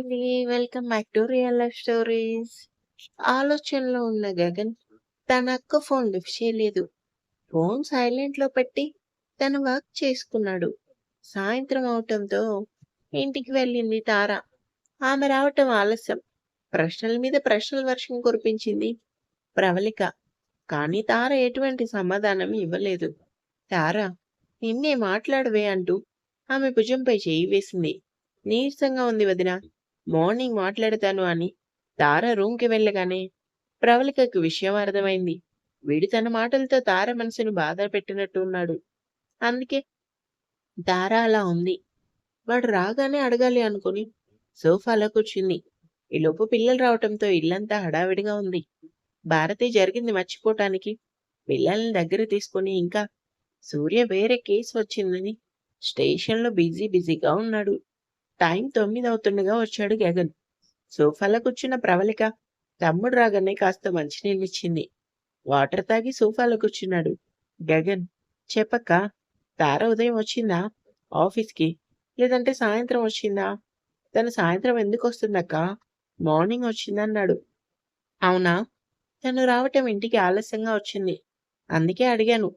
అండి. Welcome back to real life stories. ఆలోచనలో ఉన్న గగన్ తన అక్క ఫోన్ లిఫ్ట్ చేయలేదు. ఫోన్ సైలెంట్‌లో పెట్టి తన వర్క్ చేసుకున్నాడు. సాయంత్రం అవటంతో ఇంటికి వెళ్ళింది తార. ఆమె రావటం ఆలస్యం. ప్రశ్నల మీద ప్రశ్నల వర్షం కురిపించింది ప్రవళిక. కానీ తార ఎటువంటి సమాధానం ఇవ్వలేదు. తార నిన్నే మాట్లాడవే అంటూ ఆమె భుజంపై చేయి వేసింది. నీరసంగా ఉంది వదినా. మార్నింగ్ మాట్లాడతాను అని తార రూమ్‌కి వెళ్ళగానే ప్రవళికకు విషయం అర్థమైంది. వీడు తన మాటలతో తార మనసును బాధ పెట్టినట్టు ఉన్నాడు. అందుకే తార అలా ఉంది. వాడు రాగానే అడగాలి అనుకుని సోఫాలో కూర్చుంది. ఈలోపు పిల్లలు రావటంతో ఇల్లంతా హడావిడిగా ఉంది. భారతి జరిగింది మర్చిపోవటానికి పిల్లల్ని దగ్గర తీసుకుని ఇంకా సూర్య వేరే కేసు వచ్చిందని స్టేషన్‌లో బిజీ బిజీగా ఉన్నాడు. టైం తొమ్మిదవుతుండగా వచ్చాడు గగన్. సోఫాలో కూర్చున్న ప్రవళిక తమ్ముడు రాగానే కాస్త మంచినీళ్ళిచ్చింది. వాటర్ తాగి సోఫాలో కూర్చున్నాడు. గగన్ చెప్పక్క తార ఉదయం వచ్చిందా ఆఫీస్‌కి? లేదంటే సాయంత్రం వచ్చిందా? తను సాయంత్రం ఎందుకు వస్తుందక్క మార్నింగ్ వచ్చిందన్నాడు. అవునా? తను రావటం ఇంటికి ఆలస్యంగా వచ్చింది. అందుకే అడిగాను.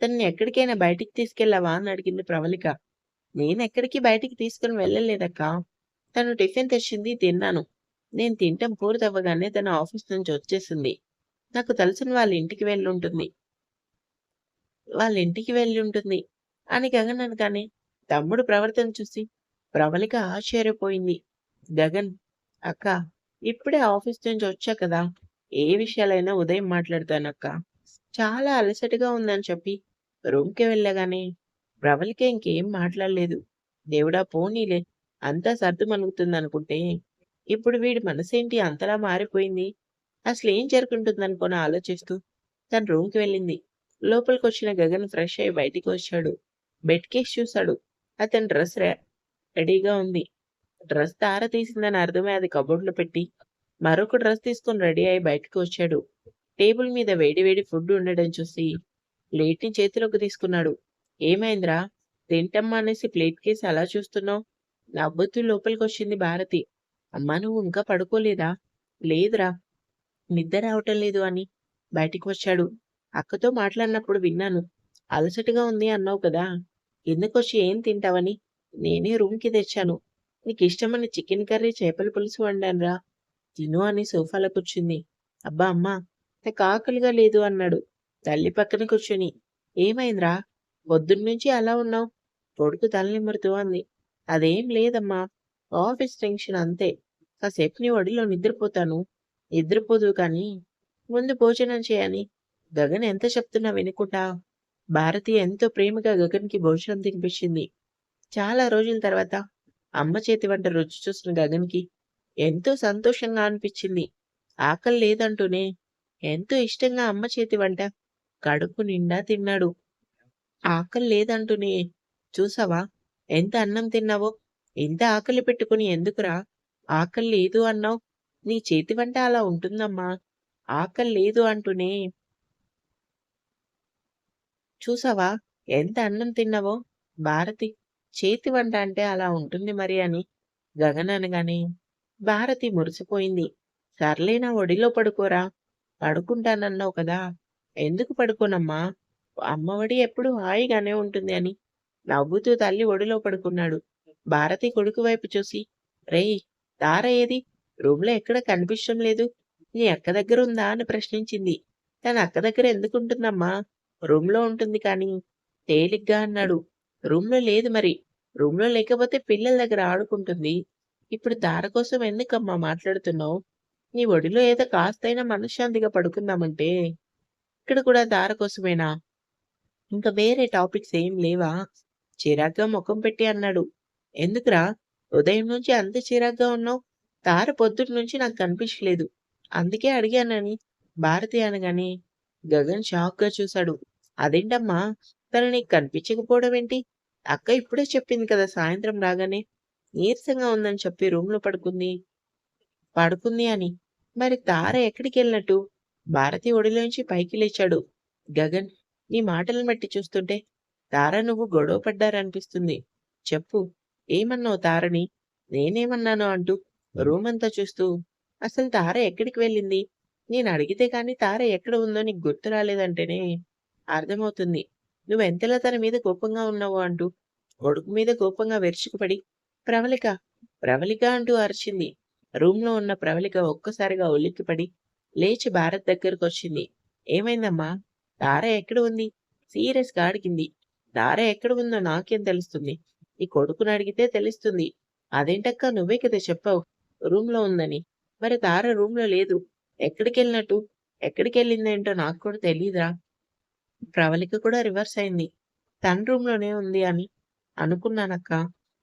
తనని ఎక్కడికైనా బయటికి తీసుకెళ్ళావా అని అడిగింది ప్రవళిక. నేను ఎక్కడికి బయటికి తీసుకుని వెళ్ళలేదక్కా. తను టిఫిన్ తెచ్చింది తిన్నాను. నేను తింటం పూర్తవ్వగానే తన ఆఫీస్ నుంచి వచ్చేసింది. నాకు తెలిసిన వాళ్ళ ఇంటికి వెళ్ళుంటుంది. వాళ్ళ ఇంటికి వెళ్ళి ఉంటుంది అని గగన్ కానీ తమ్ముడు ప్రవర్తన చూసి ప్రవళిక ఆశ్చర్యపోయింది. గగన్ అక్కా ఇప్పుడే ఆఫీస్ నుంచి వచ్చా కదా! ఏ విషయాలైనా ఉదయం మాట్లాడతానక్క చాలా అలసటగా ఉందని చెప్పి రూమ్‌కి వెళ్ళగానే ప్రవళిక ఇంకేం మాట్లాడలేదు. దేవుడా పోనీలే అంతా సర్దు సద్దుమణుగుతుందనుకుంటే ఇప్పుడు వీడి మనసేంటి అంతలా మారిపోయింది? అసలు అసలేం జరుగుంటుందనుకోని ఆలోచిస్తూ తన రూమ్‌కి వెళ్ళింది. లోపలికి వచ్చిన గగన్ ఫ్రెష్ అయ్యి బయటికి వచ్చాడు. బెడ్‌కేసి చూశాడు. అతని డ్రెస్ రెడీగా ఉంది. డ్రెస్ తార తీసిందని అర్థమై అది కబోర్డ్‌లో పెట్టి మరొక డ్రెస్ తీసుకొని రెడీ అయ్యి బయటకు వచ్చాడు. టేబుల్ మీద వేడి వేడి ఫుడ్ ఉండడం చూసి ప్లేట్‌ని చేతిలోకి తీసుకున్నాడు. ఏమైందిరా? తింటమ్మా అనేసి ప్లేట్ కేసి అలా చూస్తున్నావు నవ్వుతూ లోపలికొచ్చింది భారతి. అమ్మా నువ్వు ఇంకా పడుకోలేదా? లేదురా! నిద్ర రావటం లేదు అని బయటికి వచ్చాడు. అక్కతో మాట్లాడినప్పుడు విన్నాను. అలసటగా ఉంది అన్నావు కదా! ఎందుకొచ్చి ఏం తింటావని నేనే రూమ్‌కి తెచ్చాను. నీకిష్టమైన చికెన్ కర్రీ, చేపల పులుసు వండానురా. తిను అని సోఫాలో కూర్చుంది. అబ్బా అమ్మా! నాకు ఆకలిగా లేదు అన్నాడు తల్లి పక్కన కూర్చొని. ఏమైందిరా? పొద్దున్నుంచి అలా ఉన్నావు కొడుకు తలనిమ్మరుతూ అంది. అదేం లేదమ్మా! ఆఫీస్ టెన్షన్ అంతే. కాసేపు నీ ఒడిలో నిద్రపోతాను. నిద్రపోదు కానీ ముందు భోజనం చేయని గగన్ ఎంత చెప్తున్నా వినుకుంటా భారతి ఎంతో ప్రేమగా గగన్‌కి భోజనం తినిపించింది. చాలా రోజుల తర్వాత అమ్మ చేతి వంట రుచి చూసిన గగన్‌కి ఎంతో సంతోషంగా అనిపించింది. ఆకలి లేదంటూనే ఎంతో ఇష్టంగా అమ్మ చేతి వంట కడుపు నిండా తిన్నాడు. ఆకలి లేదంటూనే చూసావా ఎంత అన్నం తిన్నావో? ఎంత ఆకలి పెట్టుకుని ఎందుకురా ఆకలి లేదు అన్నావ్? నీ చేతి వంట అలా ఉంటుందమ్మా. ఆకలి లేదు అంటూనే చూసావా ఎంత అన్నం తిన్నావో? భారతి చేతి వంట అంటే అలా ఉంటుంది మరి అని గగన్ అనగానే భారతి మురిసిపోయింది. సర్లే నా ఒడిలో పడుకోరా! పడుకుంటానన్నావు కదా! ఎందుకు పడుకోనమ్మా? అమ్మ ఒడి హాయిగానే ఉంటుంది అని నవ్వుతూ తల్లి ఒడిలో పడుకున్నాడు. భారతి కొడుకు వైపు చూసి రేయ్! దార ఏది? రూమ్‌లో ఎక్కడ కనిపించడం లేదు. నీ అక్క దగ్గర ఉందా? అని ప్రశ్నించింది. తన అక్క దగ్గర ఎందుకుంటుందమ్మా? రూమ్‌లో ఉంటుంది కానీ తేలిగ్గా అన్నాడు. రూమ్‌లో లేదు మరి. రూమ్‌లో లేకపోతే పిల్లల దగ్గర ఆడుకుంటుంది. ఇప్పుడు దార కోసం ఎందుకమ్మా మాట్లాడుతున్నావు నీ ఒడిలో ఏదో కాస్తైనా మనశ్శాంతిగా పడుకుందామంటే ఇక్కడ కూడా దార కోసమేనా? ఇంక వేరే టాపిక్స్ ఏం లేవా? చిరాగ్గా ముఖం పెట్టి అన్నాడు. ఎందుకురా? ఉదయం నుంచి అంత చిరాగ్గా ఉన్నావు తార పొద్దున్నుంచి నాకు కనిపించలేదు. అందుకే అడిగానని భారతి అనగాని గగన్ షాక్‌గా చూశాడు. అదేంటమ్మా? తను నీకు కనిపించకపోవడం ఏంటి? అక్క ఇప్పుడే చెప్పింది కదా సాయంత్రం రాగానే నీరసంగా ఉందని చెప్పి రూమ్‌లో పడుకుంది. పడుకుంది అని. మరి తార ఎక్కడికెళ్ళినట్టు? భారతి ఒడిలోంచి పైకి లేచాడు. గగన్ నీ మాటలను బట్టి చూస్తుంటే తార నువ్వు గొడవ పడ్డారనిపిస్తుంది. చెప్పు ఏమన్నావు తారని? నేనేమన్నాను అంటూ రూమంతా చూస్తూ అసలు తార ఎక్కడికి వెళ్ళింది? నేను అడిగితే కానీ తార ఎక్కడ ఉందో నీకు గుర్తు రాలేదంటేనే అర్థమవుతుంది. నువ్వెంతలా తన మీద కోపంగా ఉన్నావు అంటూ కొడుకు మీద కోపంగా వెరుచుకుపడి ప్రవళిక! ప్రవళిక అంటూ అరిచింది. రూమ్‌లో ఉన్న ప్రవళిక ఒక్కసారిగా ఉలిక్కిపడి లేచి భారత్ దగ్గరకొచ్చింది. ఏమైందమ్మా? దార ఎక్కడ ఉంది? సీరియస్‌గా అడిగింది. దార ఎక్కడ ఉందో నాకేం తెలుస్తుంది? నీ కొడుకునడిగితే తెలుస్తుంది. అదేంటక్కా నువ్వే కదా చెప్పావు రూమ్‌లో ఉందని. మరి తార రూమ్‌లో లేదు. ఎక్కడికెళ్ళినట్టు? ఎక్కడికెళ్ళిందేంటో నాకు కూడా తెలియదురా ప్రవళిక కూడా రివర్స్ అయింది. తన రూమ్‌లోనే ఉంది అని అనుకున్నానక్కా.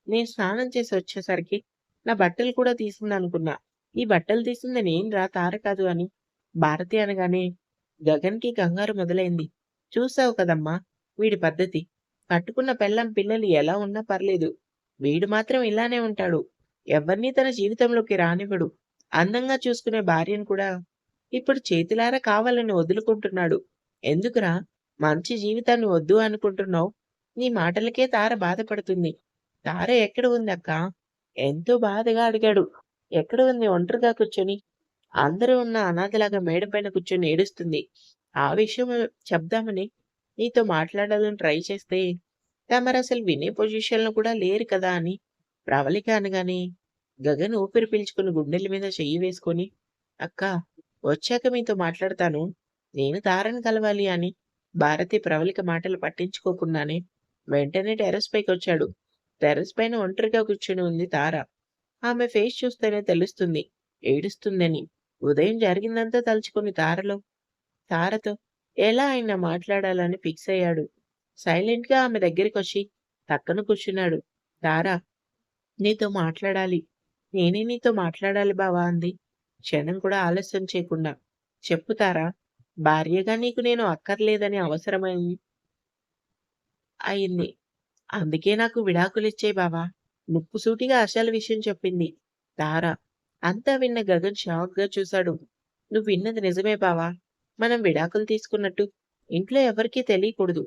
నేను స్నానం చేసి వచ్చేసరికి నా బట్టలు కూడా తీసిందనుకున్నా. ఈ బట్టలు తీసింది నేనురా తార కాదు అని భారతి అనగానే గగన్‌కి కంగారు మొదలైంది. చూసావు కదమ్మా! వీడి పద్ధతి. కట్టుకున్న పెళ్ళం పిల్లలు ఎలా ఉన్నా పర్లేదు. వీడు మాత్రం ఇలానే ఉంటాడు. ఎవ్వరిని తన జీవితంలోకి రానివ్వడు. అందంగా చూసుకునే భార్యను కూడా ఇప్పుడు చేతులారా కావాలని వదులుకుంటున్నాడు. ఎందుకురా? మంచి జీవితాన్ని వద్దు అనుకుంటున్నావు? నీ మాటలకే తార బాధపడుతుంది. తార ఎక్కడ ఉందక్కా? ఎంతో బాధగా అడిగాడు. ఎక్కడ ఉంది ఒంటరిగా కూర్చొని? అందరూ ఉన్న అనాథలాగా మేడ పైన కూర్చొని ఏడుస్తుంది. ఆ విషయం చెప్దామని నీతో మాట్లాడాలని ట్రై చేస్తే తమరసలు వినే పొజిషన్‌లో కూడా లేరు కదా! అని ప్రవళిక అనగానే గగన్ ఊపిరి పీల్చుకుని గుండెల మీద చెయ్యి వేసుకొని అక్కా! వచ్చాక మీతో మాట్లాడతాను. నేను తారని కలవాలి అని భారతి ప్రవళిక మాటలు పట్టించుకోకుండానే వెంటనే టెర్రస్ పైకొచ్చాడు. టెర్రస్ పైన ఒంటరిగా కూర్చొని ఉంది తార. ఆమె ఫేస్ చూస్తేనే తెలుస్తుంది ఏడుస్తుందని. ఉదయం జరిగిందంతా తలుచుకుని తారలో తారతో ఎలా ఆయన మాట్లాడాలని ఫిక్స్ అయ్యాడు. సైలెంట్‌గా ఆమె దగ్గరికి వచ్చి పక్కన కూర్చున్నాడు. తార! నీతో మాట్లాడాలి. నేనే నీతో మాట్లాడాలి బావా అంది. క్షణం కూడా ఆలస్యం చేయకుండా. చెప్పుతారా భార్యగా నీకు నేను అక్కర్లేదని అవసరమై అయింది. అందుకే నాకు విడాకులిచ్చే బావా! ముక్కుసూటిగా అసలు విషయం చెప్పింది తార. అంతా విన్న గగన్ షాక్‌గా చూశాడు. నువ్వు విన్నది నిజమే బావా! మనం విడాకులు తీసుకున్నట్టు ఇంట్లో ఎవరికీ తెలియకూడదు.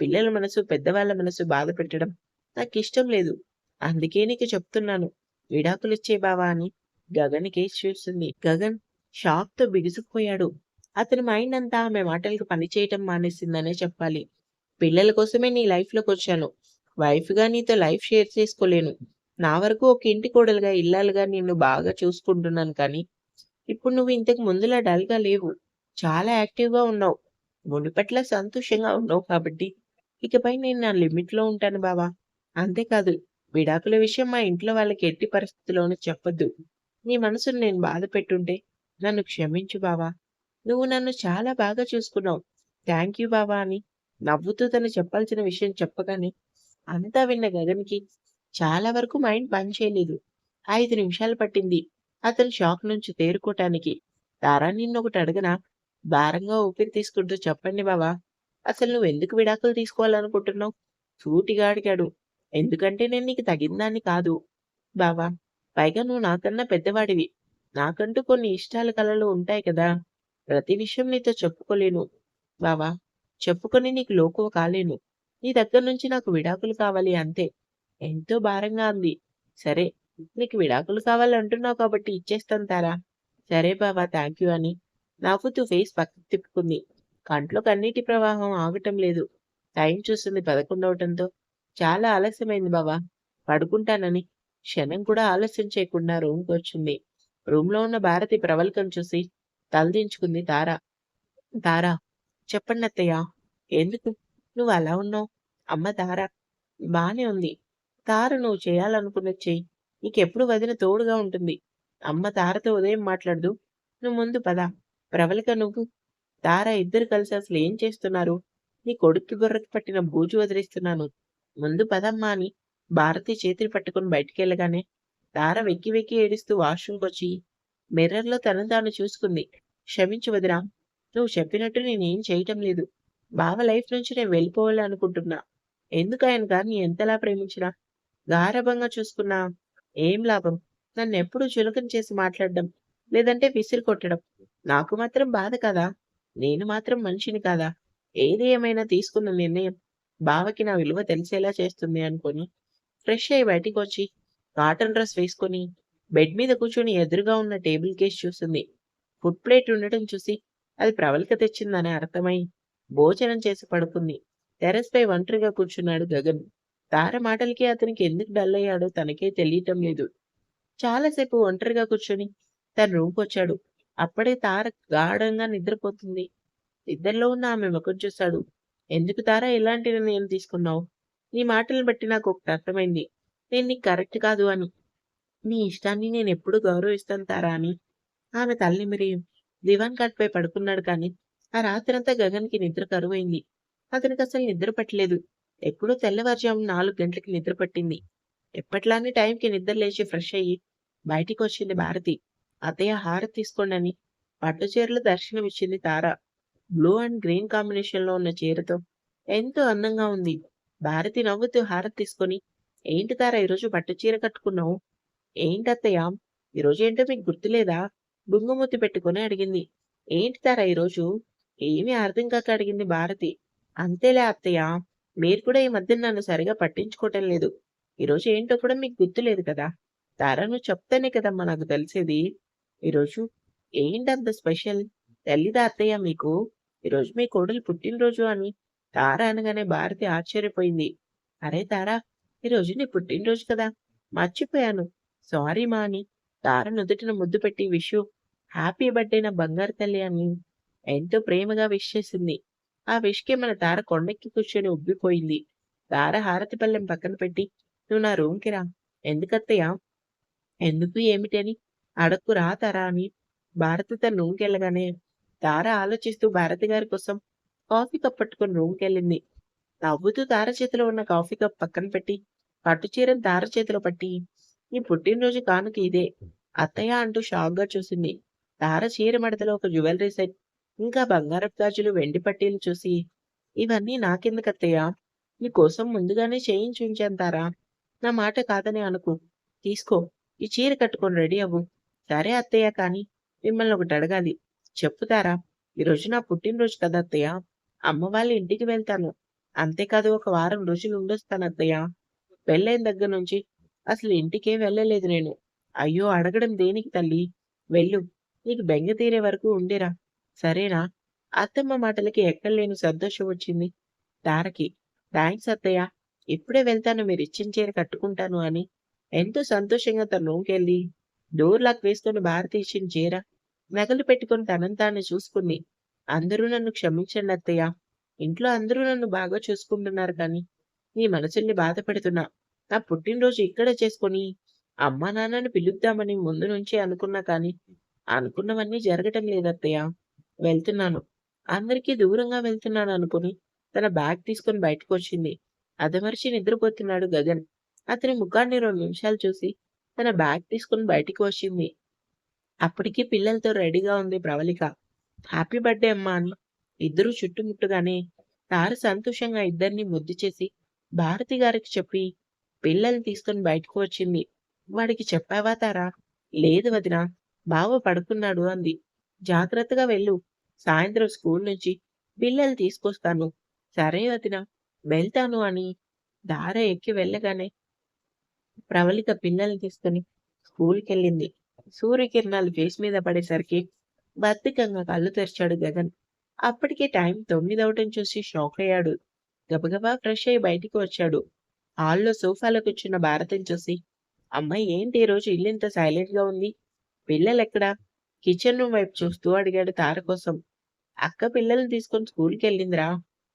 పిల్లల మనసు, పెద్దవాళ్ళ మనసు బాధ పెట్టడం నాకిష్టం లేదు. అందుకే నీకు చెప్తున్నాను. విడాకులిచ్చే బావా అని గగన్ కేసు చూస్తుంది. గగన్ షాక్‌తో బిగుసుకుపోయాడు. అతని మైండ్ అంతా ఆమె మాటలకు పనిచేయటం మానేసిందనే చెప్పాలి. పిల్లల కోసమే నీ లైఫ్లోకి వచ్చాను వైఫ్‌గా నీతో లైఫ్ షేర్ చేసుకోలేను. నా వరకు ఒక ఇంటి కోడలుగా, ఇల్లాలుగా నిన్ను బాగా చూసుకుంటున్నాను కానీ, ఇప్పుడు నువ్వు ఇంతకు ముందులా డల్‌గా లేవు. చాలా యాక్టివ్‌గా ఉన్నావు. మునిపట్ల సంతోషంగా ఉన్నావు కాబట్టి, ఇకపై నేను నా లిమిట్‌లో ఉంటాను బావా! అంతేకాదు విడాకుల విషయం మా ఇంట్లో వాళ్ళకి ఎట్టి పరిస్థితుల్లోనూ చెప్పొద్దు. నీ మనసును నేను బాధ పెట్టుంటే నన్ను క్షమించు బావా! నువ్వు నన్ను చాలా బాగా చూసుకున్నావు. థ్యాంక్ యూ బావా! అని నవ్వుతూ తను చెప్పాల్సిన విషయం చెప్పగానే అంతా విన్న గగన్‌కి చాలా వరకు మైండ్ పనిచేయలేదు. ఐదు నిమిషాలు పట్టింది అతను షాక్ నుంచి తేరుకోటానికి. తారా నిన్నొకటి అడగనా? భారంగా ఊపిరి తీసుకుంటూ చెప్పండి బావా! అసలు నువ్వెందుకు విడాకులు తీసుకోవాలనుకుంటున్నావు? సూటిగా అడిగాడు. ఎందుకంటే నేను నీకు తగిందాన్ని కాదు బావా! పైగా నువ్వు నాకన్నా పెద్దవాడివి. నాకంటూ కొన్ని ఇష్టాల కళలు ఉంటాయి కదా! ప్రతి విషయం నీతో చెప్పుకోలేను బావా! చెప్పుకొని నీకు లోకువ కాలేను. నీ దగ్గర నుంచి నాకు విడాకులు కావాలి అంతే. ఎంతో భారంగా అంది. సరే నీకు విడాకులు కావాలంటున్నావు కాబట్టి ఇచ్చేస్తాను తారా! సరే బావా! యూ అని నవ్వుతూ ఫేస్ పక్కకు తిప్పుకుంది. కంట్లో కన్నీటి ప్రవాహం ఆగటం లేదు. టైం చూస్తుంది పదకొండవటంతో చాలా ఆలస్యమైంది బావా! పడుకుంటానని క్షణం కూడా ఆలస్యం చేయకుండా రూమ్కి వచ్చింది రూమ్‌లో ఉన్న భారతి ప్రవల్కం చూసి తలదించుకుంది తార. చెప్పండి అత్తయ్యా ఎందుకు నువ్వు అలా ఉన్నావు? అమ్మ తార బానే ఉంది. తార నువ్వు చేయాలనుకున్నది చెయ్యి. నీకెప్పుడు వదిన తోడుగా ఉంటుంది. అమ్మ తారతో ఉదయం మాట్లాడదు. నువ్వు ముందు పద. ప్రవళిక నువ్వు, తార ఇద్దరు కలిసి అసలు ఏం చేస్తున్నారు? నీ కొడుక్కి బుర్రకి పట్టిన బూజు వదిలిస్తున్నాను. ముందు పదమ్మా అని భారతి చేతిని పట్టుకుని బయటికెళ్ళగానే తార వెక్కి వెక్కి ఏడుస్తూ వాష్‌రూమ్‌కొచ్చి మిర్రర్‌లో తనను తాను చూసుకుంది. క్షమించు వదిరా నువ్వు చెప్పినట్టు నేనేం చేయటం లేదు. బావ లైఫ్ నుంచి నేను వెళ్ళిపోవాలి అనుకుంటున్నా. ఎందుకు ఆయన గారిని ఎంతలా ప్రేమించినా, గారభంగా చూసుకున్నా ఏం లాభం? నన్నెప్పుడూ చులకన చేసి మాట్లాడడం, లేదంటే విసిరి కొట్టడం. నాకు మాత్రం బాధ కదా నేను మాత్రం మనిషిని కాదా? ఏది ఏమైనా తీసుకున్న నిర్ణయం బావకి నా విలువ తెలిసేలా చేస్తుంది అనుకొని ఫ్రెష్ అయ్యి బయటికొచ్చి కాటన్ డ్రెస్ వేసుకొని బెడ్ మీద కూర్చొని ఎదురుగా ఉన్న టేబుల్ కేస్ చూసింది ఫుడ్ ప్లేట్ ఉండటం చూసి అది ప్రవళిక తెచ్చిందని అర్థమై భోజనం చేసి పడుకుంది టెర్రస్ పై ఒంటరిగా కూర్చున్నాడు గగన్ తార మాటలకి అతనికి ఎందుకు డల్ అయ్యాడో తనకే తెలియటం లేదు. చాలాసేపు ఒంటరిగా కూర్చొని తన రూమ్కి వచ్చాడు. అప్పుడే తార గాఢంగా నిద్రపోతుంది. నిద్రలో ఉన్న ఆమె ముఖం చూశాడు ఎందుకు తారా ఇలాంటి నిర్ణయం తీసుకున్నావు? నీ మాటలను బట్టి నాకు ఒకటి అర్థమైంది. నేను నీకు కరెక్ట్ కాదు అని. నీ ఇష్టాన్ని నేను ఎప్పుడు గౌరవిస్తాను తారా అని. ఆమె తల్లిమిరి దివాన్ కాట్పై పడుకున్నాడు కానీ ఆ రాత్రంతా గగన్కి నిద్ర కరువైంది. అతనికి అసలు నిద్ర పట్టలేదు. ఎప్పుడో తెల్లవారుజాము నాలుగు గంటలకి నిద్ర పట్టింది. ఎప్పట్లానే టైంకి నిద్ర లేచి ఫ్రెష్ అయ్యి బయటికి వచ్చింది భారతి. అత్తయ్య హారతి తీసుకోండి అని పట్టు చీరలో దర్శనమిచ్చింది తార. బ్లూ అండ్ గ్రీన్ కాంబినేషన్లో ఉన్న చీరతో ఎంతో అందంగా ఉంది. భారతి నవ్వుతూ హారతి తీసుకొని ఏంటి తార ఈరోజు పట్టు చీర కట్టుకున్నావు? ఏంటత్తయ్య ఈరోజు ఏంటో మీకు గుర్తులేదా? బుంగుమూతి పెట్టుకొని అడిగింది. ఏంటి తార ఈరోజు? ఏమీ అర్థం కాక అడిగింది భారతి. అంతేలే అత్తయ్య. మీరు కూడా ఈ మధ్య నన్ను సరిగా పట్టించుకోవటం లేదు. ఈరోజు ఏంటో కూడా మీకు గుర్తులేదు కదా. తార నువ్వు చెప్తానే కదమ్మా నాకు తెలిసేది. ఈరోజు ఏంటంత స్పెషల్? తల్లిదా అత్తయ్య మీకు? ఈరోజు మీ కోడలు పుట్టినరోజు అని తార అనగానే భారతి ఆశ్చర్యపోయింది. అరే తారా ఈరోజు నీ పుట్టినరోజు కదా. మర్చిపోయాను. సారీ మా అని తార నుదుటిన ముద్దు పెట్టి విషు హ్యాపీ బర్త్డే నా బంగారు తల్లి అని ఎంతో ప్రేమగా విష్ చేసింది. ఆ విష్కి మన తార కొండెక్కి కూర్చొని ఉబ్బిపోయింది. తార హారతి పళ్ళెం పక్కన పెట్టి నువ్వు నా రూమ్కి రా. ఎందుకత్తయ్యా? ఎందుకు ఏమిటి అని అడక్కు రా తారా అని భారతి తన రూమ్కి వెళ్ళగానే. తార ఆలోచిస్తూ భారతి గారి కోసం కాఫీ కప్ పట్టుకుని రూమ్కి వెళ్ళింది. నవ్వుతూ తార చేతిలో ఉన్న కాఫీ కప్ పక్కన పెట్టి పట్టు చీరను తార చేతిలో పట్టి ఈ పుట్టినరోజు కానుక ఇదే. అత్తయ్య అంటూ షాక్గా చూసింది. తార చీర మడతలో ఒక జ్యువెలరీ సెట్ ఇంకా బంగారపు గాజులు వెండి పట్టీలు చూసి ఇవన్నీ నాకెందుకత్తయ్యా? నీకోసం ముందుగానే చేయించి ఉంచేంతారా నా మాట కాదని అనుకు. తీసుకో ఈ చీర కట్టుకొని రెడీ అవ్వు. సరే అత్తయ్య కానీ మిమ్మల్ని ఒకటి అడగాలి. చెప్పుతారా? ఈరోజు నా పుట్టినరోజు కదా అత్తయ్య. అమ్మ వాళ్ళ ఇంటికి వెళ్తాను. అంతేకాదు ఒక వారం రోజులు ఉండొస్తాను అత్తయ్య. పెళ్ళైన దగ్గర నుంచి అసలు ఇంటికే వెళ్ళలేదు నేను. అయ్యో అడగడం దేనికి తల్లి? వెళ్ళు నీకు బెంగ తీరే వరకు ఉండిరా సరేనా? అత్తమ్మ మాటలకి ఎక్కడలేని సంతోషం వచ్చింది. తారకి థ్యాంక్స్ అత్తయ్య. ఇప్పుడే వెళ్తాను. మీరు ఇచ్చిన చీర కట్టుకుంటాను అని. ఎంతో సంతోషంగా తన రూమ్కి డోర్ లాక్ వేసుకొని భారతి ఇచ్చిన చీర నగలు పెట్టుకొని తనంతాను చూసుకుని చూసుకుంది. అందరూ నన్ను క్షమించండి అత్తయ్య. ఇంట్లో అందరూ నన్ను బాగా చూసుకుంటున్నారు కానీ నీ మనసుల్ని బాధపెడుతున్నా నా పుట్టినరోజు ఇక్కడ చేసుకొని అమ్మా నాన్నను పిలుద్దామని ముందు నుంచి అనుకున్నా కానీ అనుకున్నవన్నీ జరగటం లేదత్తయ్య వెళ్తున్నాను. అందరికీ దూరంగా వెళ్తున్నాను అనుకుని తన బ్యాగ్ తీసుకొని బయటకు వచ్చింది అదమరిచి నిద్రపోతున్నాడు గగన్. అతని ముఖాన్ని రెండు నిమిషాలు చూసి తన బ్యాగ్ తీసుకుని బయటికి వచ్చింది. అప్పటికి పిల్లలతో రెడీగా ఉంది ప్రవళిక. హ్యాపీ బర్త్డే అమ్మా అని ఇద్దరు చుట్టుముట్టుగానే తారు సంతోషంగా ఇద్దరిని ముద్దు చేసి భారతి గారికి చెప్పి పిల్లల్ని తీసుకొని బయటకు వచ్చింది. వాడికి చెప్పావా తారా? లేదు వదిన. బావ పడుకున్నాడు అంది. జాగ్రత్తగా వెళ్ళు. సాయంత్రం స్కూల్ నుంచి పిల్లలు తీసుకొస్తాను. సరే వదిన వెళ్తాను అని దార ఎక్కి వెళ్ళగానే ప్రవళిక పిల్లల్ని తీసుకుని స్కూల్కి వెళ్ళింది సూర్యకిరణాలు ఫేస్ మీద పడేసరికి బద్ధకంగా కళ్ళు తెరిచాడు గగన్. అప్పటికే టైం తొమ్మిది అవటం చూసి షాక్ అయ్యాడు. గబగబా ఫ్రెష్ అయ్యి బయటికి వచ్చాడు. హాల్లో సోఫాలో కూర్చున్న భారతిని చూసి అమ్మాయి ఏంటి ఈ రోజు ఇల్లు ఇంత సైలెంట్గా ఉంది? పిల్లలు ఎక్కడా? కిచెన్ రూమ్ వైపు చూస్తూ అడిగాడు తార కోసం. అక్క పిల్లల్ని తీసుకొని స్కూల్కి వెళ్ళిందిరా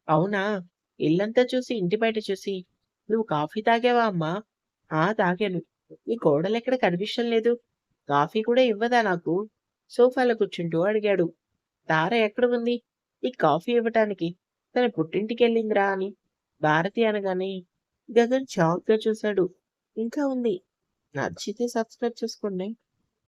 అవునా? ఇల్లంతా చూసి ఇంటి బయట చూసి. నువ్వు కాఫీ తాగావా అమ్మా? ఆ తాగాను. ఈ కోడలు ఎక్కడ కనిపించడం లేదు. కాఫీ కూడా ఇవ్వదా నాకు? సోఫాలో కూర్చుంటూ అడిగాడు. తార ఎక్కడ ఉంది? ఈ కాఫీ ఇవ్వటానికి. తన పుట్టింటికి వెళ్ళిందిరా అని. భారతి అనగానే గగన్ షాక్గా చూశాడు. ఇంకా ఉంది. నచ్చితే సబ్స్క్రైబ్ చేసుకోండి.